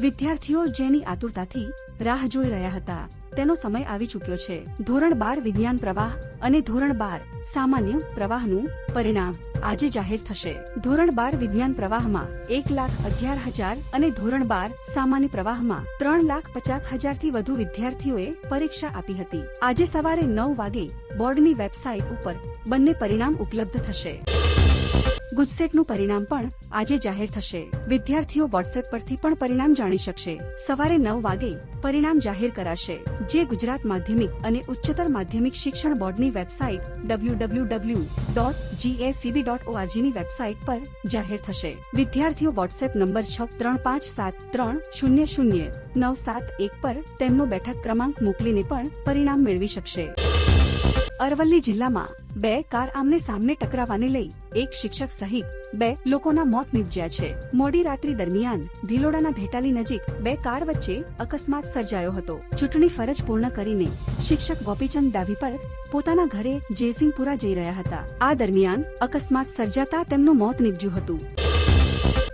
વિદ્યાર્થીઓ જેની આતુરતાથી રાહ જોઈ રહ્યા હતા. તેનો સમય આવી ચૂક્યો છે. ધોરણ બાર વિજ્ઞાન પ્રવાહ અને ધોરણ બાર સામાન્ય પ્રવાહનું પરિણામ આજે જાહેર થશે. ધોરણ બાર વિજ્ઞાન પ્રવાહમાં એક લાખ અગિયાર હજાર અને ધોરણ બાર સામાન્ય પ્રવાહમાં ત્રણ લાખ પચાસ હજારથી વધુ વિદ્યાર્થીઓએ પરીક્ષા આપી હતી. આજે સવારે નવ વાગે બોર્ડની વેબસાઇટ ઉપર બંને પરિણામ ઉપલબ્ધ થશે. ગુજસેટનું પરિણામ પણ આજે જાહેર થશે. વિદ્યાર્થીઓ વોટ્સએપ પરથી પણ પરિણામ જાણી શકશે. સવારે નવ વાગે પરિણામ જાહેર કરાશે. જે ગુજરાત માધ્યમિક અને ઉચ્ચતર માધ્યમિક શિક્ષણ બોર્ડની website W W W dot GACB dot ઓઆરજીની website પર જાહેર થશે. વિદ્યાર્થીઓ વોટ્સએપ નંબર છ ત્રણ પાંચ સાત ત્રણ શૂન્ય શૂન્ય નવ સાત એક પર તેમનો બેઠક ક્રમાંક મોકલીને પણ પરિણામ મેળવી શકશે. અરવલ્લી જિલ્લામાં બે કાર આમને સામને ટકરાવાને લઈ એક શિક્ષક સહિત બે લોકોના મોત નીપજ્યા છે. મોડી રાત્રિ દરમિયાન ભીલોડાના ભેટાલી નજીક બે કાર વચ્ચે અકસ્માત સર્જાયો હતો. ચૂંટણી ફરજ પૂર્ણ કરીને શિક્ષક ગોપીચંદ ડાભી પર પોતાના ઘરે જયસિંહપુરા જઈ રહ્યા હતા. આ દરમિયાન અકસ્માત સર્જાતા તેમનું મોત નીપજ્યું હતું.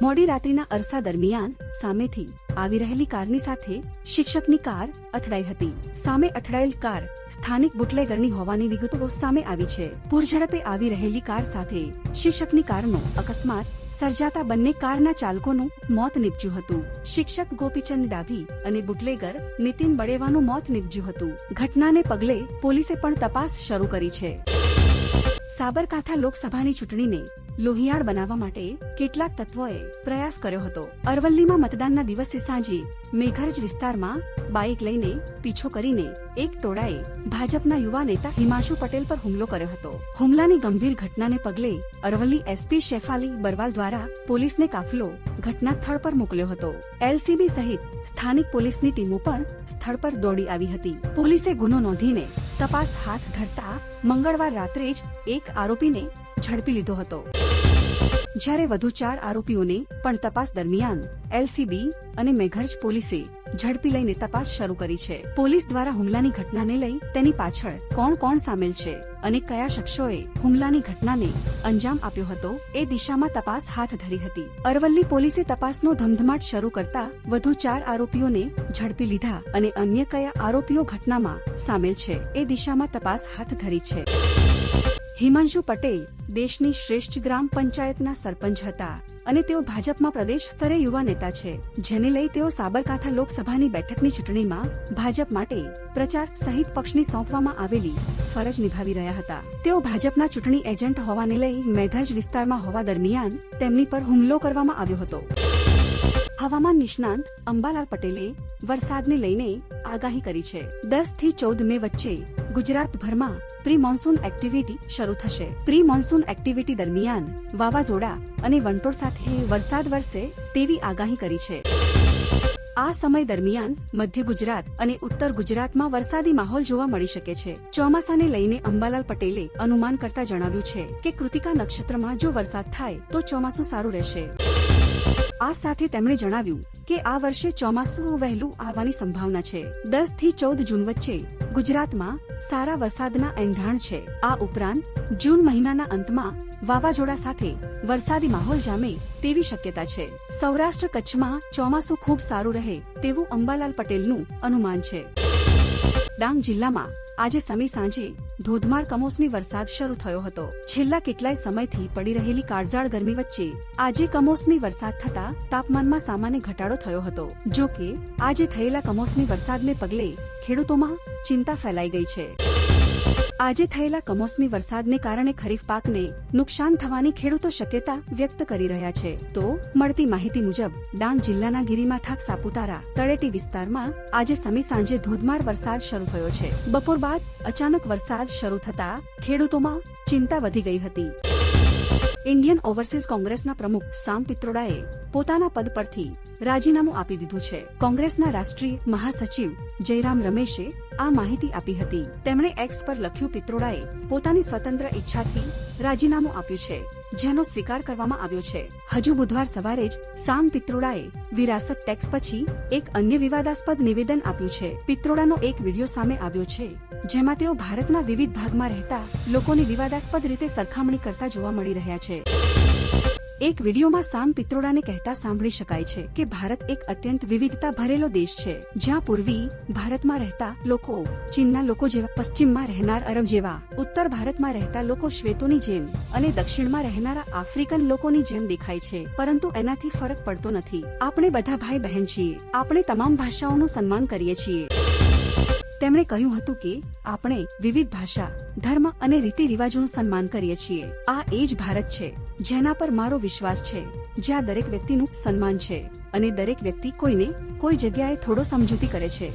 મોડી રાત્રિના અરસા દરમિયાન સામેથી આવી રહેલી કારની સાથે શિક્ષકની કાર અથડાઈ હતી. સામે અથડાયેલ કાર સ્થાનિક બુટલેગરની હોવાની વિગતો સામે આવી છે. પૂરઝડપે આવી રહેલી કાર સાથે શિક્ષકની કારનો અકસ્માત સર્જાતા બંને કારના ચાલકોનું મોત નીપજ્યું હતું. શિક્ષક ગોપીચંદ ડાભી અને બુટલેગર નીતિન બળેવાનું મોત નીપજ્યું હતું. ઘટનાને પગલે પોલીસે પણ તપાસ શરૂ કરી છે. સાબરકાંઠા લોકસભાની ચૂંટણીને લોહિયાળ બનાવવા માટે કેટલાક તત્વોએ પ્રયાસ કર્યો હતો. અરવલ્લીમાં મતદાનના દિવસે સાંજે મેઘરજ વિસ્તારમાં બાઇક લઈને પીછો કરીને એક ટોળાએ ભાજપના યુવા નેતા હિમાંશુ પટેલ પર હુમલો કર્યો હતો. હુમલાની ગંભીર ઘટનાને પગલે અરવલ્લી એસપી શેફાલી બરવાલ દ્વારા પોલીસને કાફલો ઘટના સ્થળ પર મોકલ્યો હતો. એલસીબી સહિત સ્થાનિક પોલીસની ટીમો પણ સ્થળ પર દોડી આવી હતી. પોલીસે ગુનો નોંધીને તપાસ હાથ ધરતા મંગળવાર રાત્રે જ એક આરોપીને ઝડપી લીધો હતો. જ્યારે વધુ ચાર આરોપીઓને પણ તપાસ દરમિયાન એલસીબી અને મેઘરજ પોલીસે ઝડપી લઈને તપાસ શરૂ કરી છે. પોલીસ દ્વારા હુમલાની ઘટનાને લઈ તેની પાછળ કોણ કોણ સામેલ છે અને કયા શખ્સોએ હુમલાની ઘટનાને અંજામ આપ્યો હતો એ દિશામાં તપાસ હાથ ધરી હતી. અરવલ્લી પોલીસે તપાસનો ધમધમાટ શરૂ કરતા વધુ ચાર આરોપીઓને ઝડપી લીધા અને અન્ય કયા આરોપીઓ ઘટનામાં સામેલ છે એ દિશામાં તપાસ હાથ ધરી છે. હિમાંશુ પટેલ દેશની શ્રેષ્ઠ ગ્રામ પંચાયતના સરપંચ હતા અને તેઓ ભાજપમાં પ્રદેશ સ્તરે યુવા નેતા છે, જેને લઈ તેઓ સાબરકાંઠા લોકસભાની બેઠકની ચૂંટણીમાં ભાજપ માટે પ્રચાર સહિત પક્ષની સોંપવામાં આવેલી ફરજ નિભાવી રહ્યા હતા. તેઓ ભાજપના ચૂંટણી એજન્ટ હોવાને લઈ મેધજ વિસ્તારમાં હોવા દરમિયાન તેમની પર હુમલો કરવામાં આવ્યો હતો. હવામાન નિષ્ણાંત અંબાલાલ પટેલે વરસાદને લઈને આગાહી કરી છે. દસથી ચૌદ મે વચ્ચે ગુજરાતભરમાં પ્રી મોન્સૂન એક્ટિવિટી શરૂ થશે. પ્રી મોન્સૂન એક્ટિવિટી દરમિયાન વાવાઝોડા અને વંટોળ સાથે વરસાદ વરસે તેવી આગાહી કરી છે. આ સમય દરમિયાન મધ્ય ગુજરાત અને ઉત્તર ગુજરાતમાં વરસાદી માહોલ જોવા મળી શકે છે. ચોમાસાને લઈને અંબાલાલ પટેલે અનુમાન કરતા જણાવ્યું છે કે કૃતિકા નક્ષત્રમાં જો વરસાદ થાય તો ચોમાસું સારું રહેશે. આ સાથે તેમણે જણાવ્યું કે આ વર્ષે ચોમાસું વહેલું આવવાની સંભાવના છે. દસથી ચૌદ જૂન વચ્ચે ગુજરાતમાં સારા વરસાદના એંધાણ છે. આ ઉપરાંત જૂન મહિનાના અંતમાં વાવાઝોડા સાથે વરસાદી માહોલ જામે તેવી શક્યતા છે. સૌરાષ્ટ્ર કચ્છમાં ચોમાસું ખૂબ સારું રહે તેવું અંબાલાલ પટેલનું અનુમાન છે. ડાંગ જિલ્લામાં આજે સમી સાંજે ધોધમાર કમોસમી વરસાદ શરૂ થયો હતો. છેલ્લા કેટલાય સમયથી પડી રહેલી કાળઝાળ ગરમી વચ્ચે આજે કમોસમી વરસાદ થતા તાપમાનમાં સામાન્ય ઘટાડો થયો હતો. જો કે, આજે થયેલા કમોસમી વરસાદને પગલે ખેડૂતોમાં ચિંતા ફેલાઈ ગઈ છે. આજે થયેલા કમોસમી વરસાદને કારણે ખરીફ પાકને નુકસાન થવાની ખેડૂતો શક્યતા વ્યક્ત કરી રહ્યા છે. તો મળતી માહિતી મુજબ, ડાંગ જિલ્લાના ગિરિમાથાક સાપુતારા તળેટી વિસ્તારમાં આજે સમી સાંજે ધોધમાર વરસાદ શરૂ થયો છે. બપોર બાદ અચાનક વરસાદ શરૂ થતા ખેડૂતોમાં ચિંતા વધી ગઈ હતી. ઇન્ડિયન ઓવરસીઝ કોંગ્રેસના પ્રમુખ સામ પિત્રોડાએ પોતાના પદ પરથી રાજીનામું આપી દીધું છે. કોંગ્રેસના રાષ્ટ્રીય મહાસચિવ જયરામ રમેશે આ માહિતી આપી હતી. તેમણે એક્સ પર લખ્યું, પિત્રોડાએ પોતાની સ્વતંત્ર ઈચ્છાથી રાજીનામું આપ્યું છે, જેનો સ્વીકાર કરવામાં આવ્યો છે. હજુ બુધવાર સવારે જ સામ પિત્રોડાએ વિરાસત ટેક્સ પછી એક અન્ય વિવાદાસ્પદ નિવેદન આપ્યું છે. પિત્રોડાનો એક વીડિયો સામે આવ્યો છે. જેમાં તેઓ ભારતના વિવિધ ભાગમાં રહેતા લોકોની વિવાદાસ્પદ રીતે સરખામણી કરતા જોવા મળી રહ્યા છે. એક વિડીયોમાં સામ પિત્રોડાને કહેતા સાંભળી શકાય છે કે ભારત એક અત્યંત વિવિધતા ભરેલો દેશ છે, જ્યાં પૂર્વી ભારતમાં રહેતા લોકો ચીનના લોકો જેવા, પશ્ચિમમાં રહેનાર અરબ જેવા, ઉત્તર ભારતમાં રહેતા લોકો શ્વેતોની જેમ અને દક્ષિણમાં રહેનારા આફ્રિકન લોકોની જેમ દેખાય છે, પરંતુ એનાથી ફરક પડતો નથી. આપણે બધા ભાઈ બહેન છીએ. આપણે તમામ ભાષાઓનું સન્માન કરીએ છીએ. તેમણે કહ્યું હતું કે આપણે વિવિધ ભાષા, ધર્મ અને રીતિ રિવાજોનું સન્માન કરીએ છીએ. આ એ જ ભારત છે, જેના પર મારો વિશ્વાસ છે, જ્યાં દરેક વ્યક્તિનું સન્માન છે અને દરેક વ્યક્તિ કોઈને કોઈ જગ્યાએ થોડો સમજૂતી કરે છે.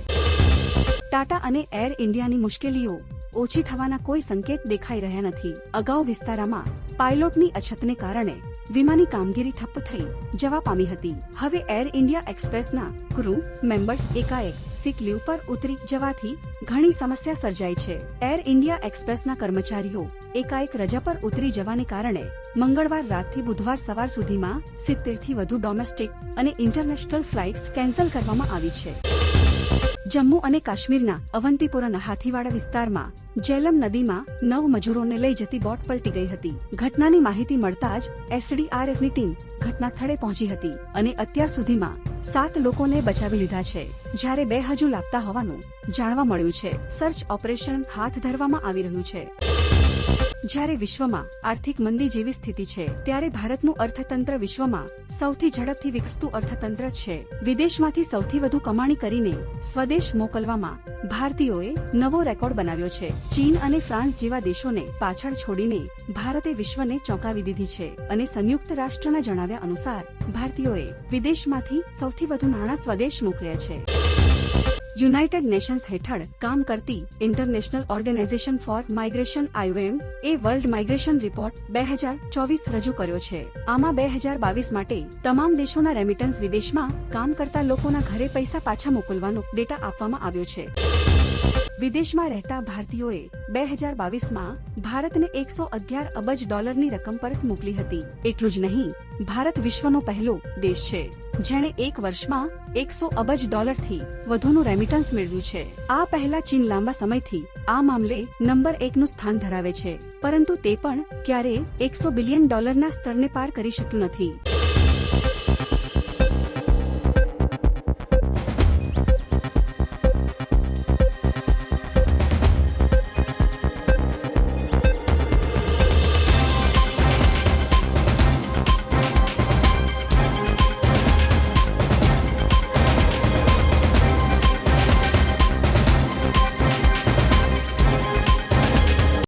ટાટા અને એર ઇન્ડિયાની મુશ્કેલીઓ ઓછી થવાના કોઈ સંકેત દેખાઈ રહ્યા નથી. અગાઉ વિસ્તારામાં પાયલોટની અછતને કારણે વિમાની કામગીરી ઠપ્પ થઈ જવા પામી હતી. હવે એર ઇન્ડિયા એક્સપ્રેસના ક્રૂ મેમ્બર્સ એકાએક સિક લીવ પર ઉતરી જવાથી ઘણી સમસ્યા સર્જાઈ છે. એર ઇન્ડિયા એક્સપ્રેસના કર્મચારીઓ એકાએક રજા પર ઉતરી જવાને કારણે મંગળવાર રાતથી બુધવાર સવાર સુધીમાં સિત્તેરથી વધુ ડોમેસ્ટિક અને ઇન્ટરનેશનલ ફ્લાઇટ્સ કેન્સલ કરવામાં આવી છે. જમ્મુ અને કાશ્મીરના અવંતીપુરાના હાથીવાડા વિસ્તારમાં જેલમ નદીમાં નવ મજૂરોને લઈ જતી બોટ પલટી ગઈ હતી. ઘટનાની માહિતી મળતા જ એસડીઆરએફની ટીમ ઘટના સ્થળે પહોંચી હતી અને અત્યાર સુધીમાં સાત લોકોને બચાવી લીધા છે. જ્યારે બે હજુ લાપતા હોવાનું જાણવા મળ્યું છે. સર્ચ ઓપરેશન હાથ ધરવામાં આવી રહ્યું છે. જ્યારે વિશ્વમાં આર્થિક મંદી જેવી સ્થિતિ છે, ત્યારે ભારતનું અર્થતંત્ર વિશ્વમાં સૌથી ઝડપથી વિકસતું અર્થતંત્ર છે. વિદેશમાંથી સૌથી વધુ કમાણી કરીને સ્વદેશ મોકલવામાં ભારતીયોએ નવો રેકોર્ડ બનાવ્યો છે. ચીન અને ફ્રાન્સ જેવા દેશોને પાછળ છોડીને ભારતે વિશ્વને ચોંકાવી દીધી છે અને સંયુક્ત રાષ્ટ્રના જણાવ્યા અનુસાર ભારતીયોએ વિદેશમાંથી સૌથી વધુ નાણાં સ્વદેશ મોકલ્યા છે. યુનાઇટેડ નેશન્સ હેઠળ કામ કરતી international organisation for migration IOM A world migration report બે હજાર ચોવીસ રજૂ કર્યો છે. આમાં બે હજાર બાવીસ માટે તમામ દેશોના રેમિટન્સ વિદેશમાં કામ કરતા લોકોના ઘરે પૈસા પાછા મોકલવાનો ડેટા આપવામાં આવ્યો છે. વિદેશમાં રહેતા ભારતીયોએ બે હજાર બાવીસમાં ભારતને એકસો અગિયાર અબજ ડોલરની રકમ પરત મોકલી હતી. એટલું જ નહીં, ભારત વિશ્વનો પહેલો દેશ છે, જેણે એક વર્ષમાં એકસો અબજ ડોલરથી વધુનું રેમિટન્સ મેળવ્યું છે. આ પહેલા ચીન લાંબા સમયથી આ મામલે નંબર એકનું સ્થાન ધરાવે છે, પરંતુ તે પણ ક્યારે એકસો બિલિયન ડોલરના સ્તરને પાર કરી શક્યું નથી.